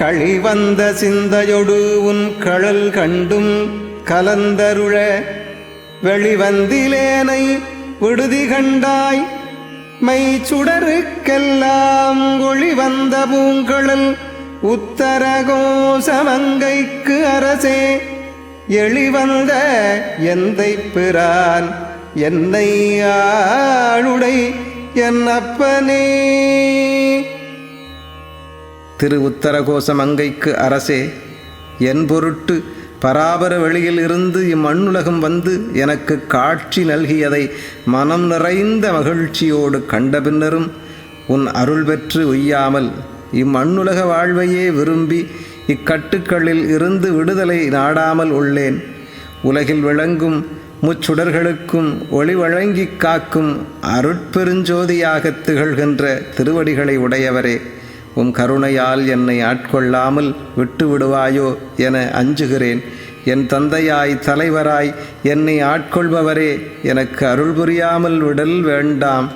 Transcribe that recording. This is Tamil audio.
களிவந்த சிந்தையொடு உன் கழல் கண்டும் கலந்தருழ வெளிவந்திலேனை விடுதி கண்டாய். மை சுடருக்கெல்லாம் ஒளி வந்த பூங்கழல் உத்தரகோசமங்கைக்கு அரசே எளிவந்த எந்தை பிரான் என்னை ஆளுடை என் அப்பனே திரு உத்தரகோசம் அங்கைக்கு அரசே என் பொருட்டு பராபர வெளியில் இருந்து இம்மண்ணுலகம் வந்து எனக்கு காட்சி நல்கியதை மனம் நிறைந்த மகிழ்ச்சியோடு கண்ட பின்னரும் உன் அருள் பெற்று உய்யாமல் இம்மண்ணுலக வாழ்வையே விரும்பி இக்கட்டுக்களில் இருந்து விடுதலை நாடாமல் உள்ளேன். உலகில் விளங்கும் முச்சுடர்களுக்கும் ஒளி வழங்கிக் காக்கும் அருட்பெருஞ்சோதியாகத் திகழ்கின்ற திருவடிகளை உடையவரே. உம் கருணையால் என்னை ஆட்கொள்ளாமல் விட்டு விடுவாயோ என அஞ்சுகிறேன். என் தந்தையாய் தலைவராய் என்னை ஆட்கொள்பவரே எனக்கு அருள் புரியாமல் விடல் வேண்டாம்.